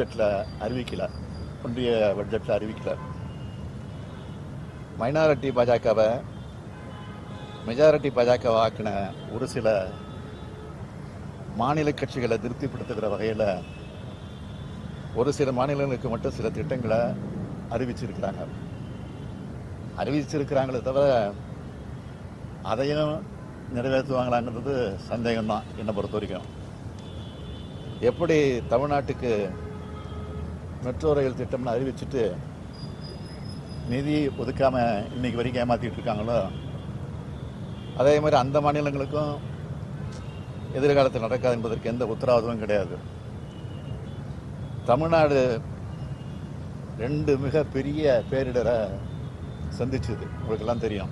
பட்ஜெட்டில் அறிவிக்கல. ஒன்றிய பட்ஜெட்டில் அறிவிக்கல. மைனாரிட்டி பாஜகவை மெஜாரிட்டி பாஜக ஆக்கின ஒரு சில மாநில கட்சிகளை திருப்திப்படுத்துகிற வகையில் ஒரு சில மாநிலங்களுக்கு மட்டும் சில திட்டங்களை அறிவிச்சிருக்கிறாங்க. அறிவிச்சிருக்கிறாங்களே தவிர அதையும் நிறைவேற்றுவாங்களாங்கிறது சந்தேகம்தான் என்னை பொறுத்த வரைக்கும் எப்படி தமிழ்நாட்டுக்கு மெட்ரோ ரயில் திட்டம்னு அறிவிச்சுட்டு நிதி ஒதுக்காம இன்னைக்கு வரைக்கும் ஏமாத்திட்டு இருக்காங்களோ? அதே மாதிரி அந்த மாநிலங்களுக்கும் எதிர்காலத்தில் நடக்காது என்பதற்கு எந்த உத்தரவாதமும் கிடையாது. தமிழ்நாடு ரெண்டு மிக பெரிய பேரிடரை சந்திச்சது. உங்களுக்கெல்லாம் தெரியும்.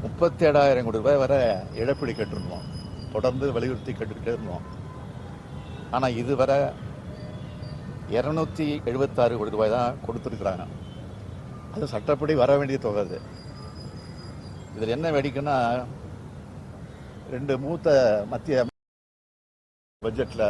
முப்பத்தி ஏழாயிரம் கோடி ரூபாய் வரை இழப்பீடு கேட்டிருந்தோம். தொடர்ந்து வலியுறுத்தி கேட்டுக்கிட்டே இருந்தோம். ஆனால் இதுவரை இரநூத்தி எழுபத்தாறு கோடி ரூபாய் தான் கொடுத்துருக்குறாங்க. அது சட்டப்படி வர வேண்டிய தொகை அது. இதில் என்ன வேடிக்கைன்னா ரெண்டு மூத்த மத்திய பட்ஜெட்டில்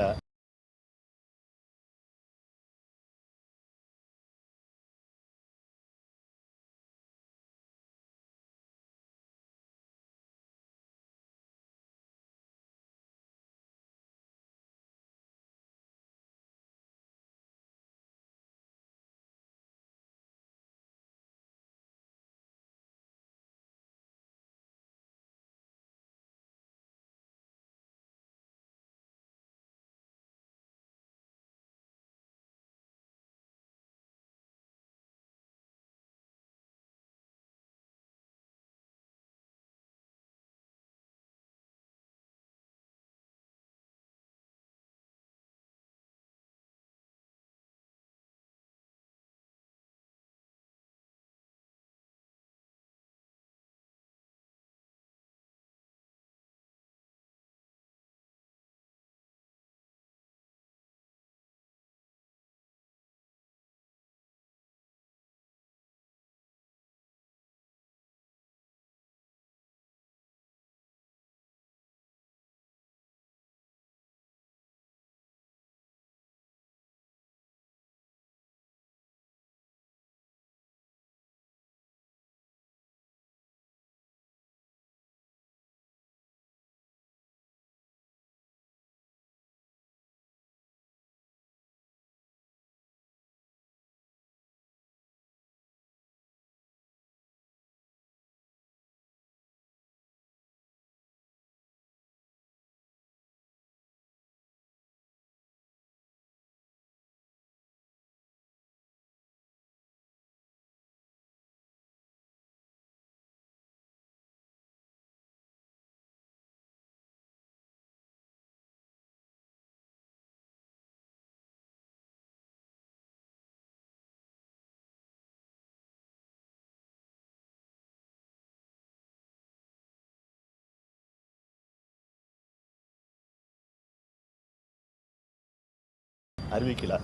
அறிவிக்கல.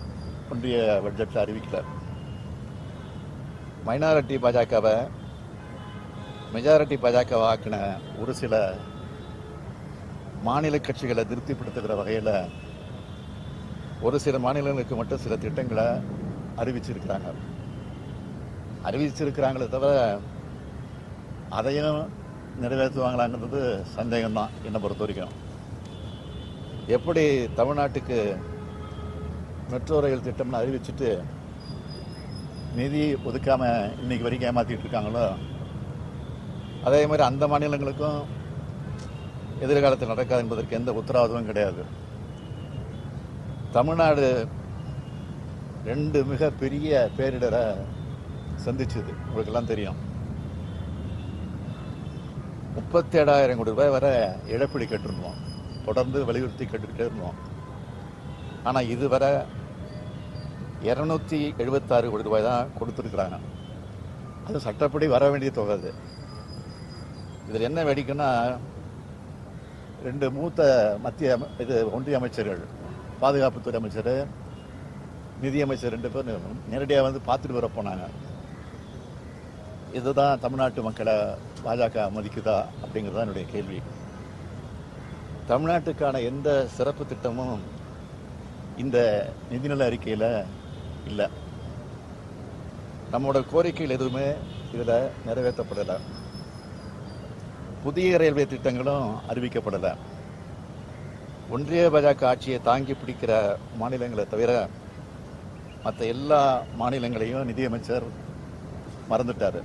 ஒன்றிய பட்ஜெட்டில் அறிவிக்கல. மைனாரிட்டி பாஜகவை மெஜாரிட்டி பாஜக ஆக்கின ஒரு சில மாநில கட்சிகளை திருப்திப்படுத்துகிற வகையில் ஒரு சில மாநிலங்களுக்கு மட்டும் சில திட்டங்களை அறிவிச்சிருக்கிறாங்க. அறிவிச்சிருக்கிறாங்களே தவிர அதையும் நிறைவேற்றுவாங்களாங்கிறது சந்தேகம்தான் என்னை பொறுத்த வரைக்கும். எப்படி தமிழ்நாட்டுக்கு மெட்ரோ ரயில் திட்டம்னு அறிவிச்சுட்டு நிதி ஒதுக்காமல் இன்னைக்கு வரைக்கும் ஏமாற்றிட்டு இருக்காங்களோ? அதே மாதிரி அந்த மாநிலங்களுக்கும் எதிர்காலத்தில் நடக்காது என்பதற்கு எந்த உத்தரவாதமும் கிடையாது. தமிழ்நாடு ரெண்டு மிக பெரிய பேரிடரை சந்திச்சது. உங்களுக்கெல்லாம் தெரியும். முப்பத்தி ஏழாயிரம் கோடி ரூபாய் வர இழப்பீடு கேட்டிருந்தோம். தொடர்ந்து வலியுறுத்தி கேட்டுக்கிட்டே இருந்தோம். ஆனால் இதுவரை இரநூத்தி எழுபத்தாறு கோடி ரூபாய் தான் கொடுத்துருக்குறாங்க. அது சட்டப்படி வர வேண்டிய தொகை அது. இதில் என்ன வேடிக்கைன்னா ரெண்டு மூத்த மத்திய இது ஒன்றிய அமைச்சர்கள் பாதுகாப்புத்துறை அமைச்சர் நிதியமைச்சர் ரெண்டு பேர் நேரடியாக வந்து பார்த்துட்டு வர போனாங்க. இதுதான் தமிழ்நாட்டு மக்களை பாஜக மதிக்குதா அப்படிங்கிறது தான் என்னுடைய கேள்வி. தமிழ்நாட்டுக்கான எந்த சிறப்பு திட்டமும் இந்த நிதிநல அறிக்கையில் இல்லை. நம்மளோட கோரிக்கைகள் எதுவுமே இதில் நிறைவேற்றப்படலை. புதிய ரயில்வே திட்டங்களும் அறிவிக்கப்படலை. ஒன்றிய பாஜக ஆட்சியை தாங்கி பிடிக்கிற மாநிலங்களை தவிர மற்ற எல்லா மாநிலங்களையும் நிதியமைச்சர் மறந்துட்டார்.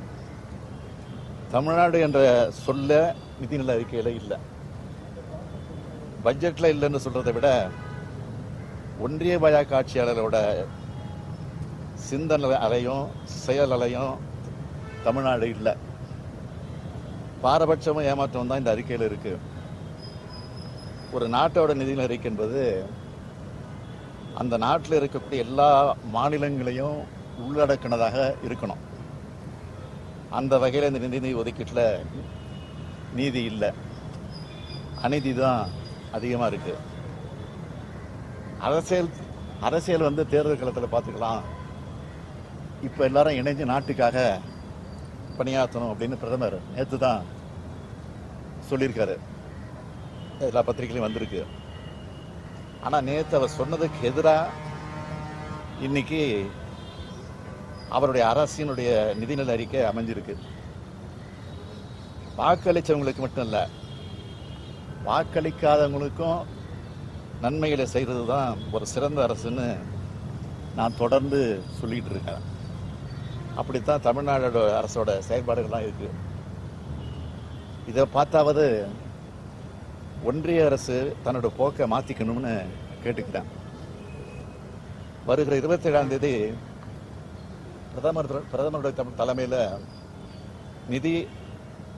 தமிழ்நாடு என்ற சொல்ல நிதிநிலை அறிக்கையில் இல்லை. பட்ஜெட்டில் இல்லைன்னு சொல்கிறத விட ஒன்றிய பாஜக ஆட்சியாளரோட சிந்தனை அலையும் செயல் அலையும் தமிழ்நாடு இல்லை. பாரபட்சமும் ஏமாற்றம் தான் இந்த அறிக்கையில் இருக்குது ஒரு நாட்டோட நிதிநிலை அறிக்கை என்பது அந்த நாட்டில் இருக்கக்கூடிய எல்லா மாநிலங்களையும் உள்ளடக்கினதாக இருக்கணும். அந்த வகையில் இந்த நிதி ஒதுக்கீட்டில் நீதி இல்லை. அநீதி தான் அதிகமாக இருக்குது அரசியல் அரசியல் வந்து தேர்தல் களத்தில் பார்த்துக்கலாம் இப்போ எல்லாரும் இணைஞ்சு நாட்டுக்காக பணியாற்றணும் அப்படின்னு பிரதமர் நேற்று தான் சொல்லியிருக்காரு. எல்லா பத்திரிகையிலையும் வந்திருக்கு. ஆனால் நேற்று அவர் சொன்னதுக்கு எதிராக இன்னைக்கு அவருடைய அரசினுடைய நிதிநிலை அறிக்கை அமைஞ்சிருக்கு. வாக்களித்தவங்களுக்கு மட்டும் இல்லை வாக்களிக்காதவங்களுக்கும் நன்மைகளை செய்கிறது தான் ஒரு சிறந்த அரசுன்னு நான் தொடர்ந்து சொல்லிகிட்டு இருக்கேன். அப்படித்தான் தமிழ்நாடோட அரசோட செயல்பாடுகள்லாம் இருக்கு. இதை பார்த்தாவது ஒன்றிய அரசு தன்னோட போக்கை மாற்றிக்கணும்னு கேட்டுக்கிறேன். வருகிற இருபத்தி ஏழாம் தேதி பிரதமர் பிரதமருடைய தலைமையில் நிதி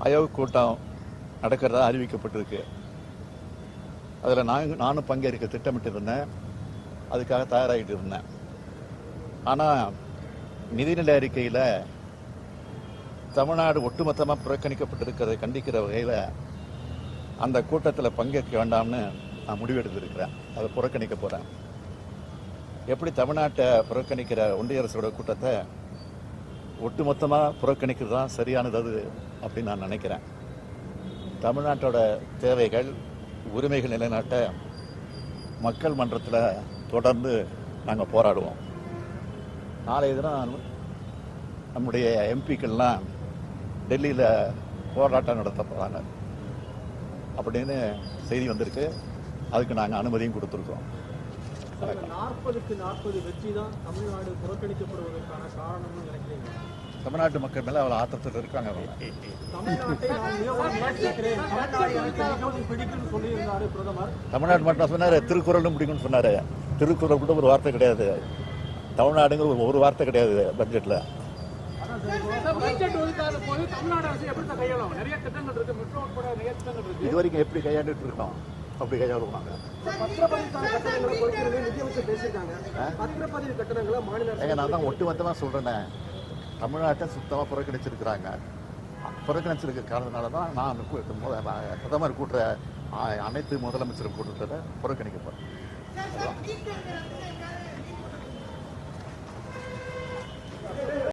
ஆயோக் கூட்டம் நடக்கிறதா அறிவிக்கப்பட்டிருக்கு. அதில் நான் நானும் பங்கேற்க திட்டமிட்டு இருந்தேன் அதுக்காக தயாராகிட்டு இருந்தேன். ஆனால் நிதிநிலை அறிக்கையில் தமிழ்நாடு ஒட்டுமொத்தமாக புறக்கணிக்கப்பட்டிருக்கிறதை கண்டிக்கிற வகையில் அந்த கூட்டத்தில் பங்கேற்க வேண்டாம்னு நான் முடிவெடுத்திருக்கிறேன். அதை புறக்கணிக்க போகிறேன் எப்படி தமிழ்நாட்டை புறக்கணிக்கிற ஒன்றிய அரசோட கூட்டத்தை ஒட்டுமொத்தமாக புறக்கணிக்கிறது தான் சரியானது அது அப்படின்னு நான் நினைக்கிறேன். தமிழ்நாட்டோட தேவைகள் உரிமைகள் நிலைநாட்ட மக்கள் மன்றத்தில் தொடர்ந்து நாங்கள் போராடுவோம். நாளைய தினம் நம்முடைய எம்பிக்கள்லாம் டெல்லியில் போராட்டம் நடத்த போகிறாங்க அப்படின்னு செய்தி வந்திருக்கு. அதுக்கு நாங்கள் அனுமதியும் கொடுத்துருக்கோம். நாற்பதுக்கு நாற்பது வெற்றி தான் தமிழ்நாடு புறக்கணிக்கப்படுவதற்கான காரணம்னு நினைக்கிறீங்க? தமிழ்நாட்டு மக்கள் மேலே அவ்வளோ ஆத்திரத்தில் இருக்காங்க அவங்க. தமிழ்நாட்டை மட்டும் சொன்னார் திருக்குறளும் பிடிக்கும்னு சொன்னார். திருக்குறள் கூட ஒரு வார்த்தை கிடையாது. தமிழ்நாடுங்கிற ஒரு- வார்த்தை கிடையாது பட்ஜெட்டில் எப்படி இது வரைக்கும் எப்படி கையாண்டுட்டு இருக்கோம்? அப்படி கையாளுவாங்க. ஏங்க நான் தான் ஒட்டுமொத்தமாக சொல்கிறேனே தமிழ்நாட்டை சுத்தமாக புறக்கணிச்சிருக்கிறாங்க. புறக்கணிச்சிருக்க காரணத்தினால தான் நான் பிரதமர் கூட்டுற அனைத்து முதலமைச்சரும் கூட்டத்தில் புறக்கணிக்க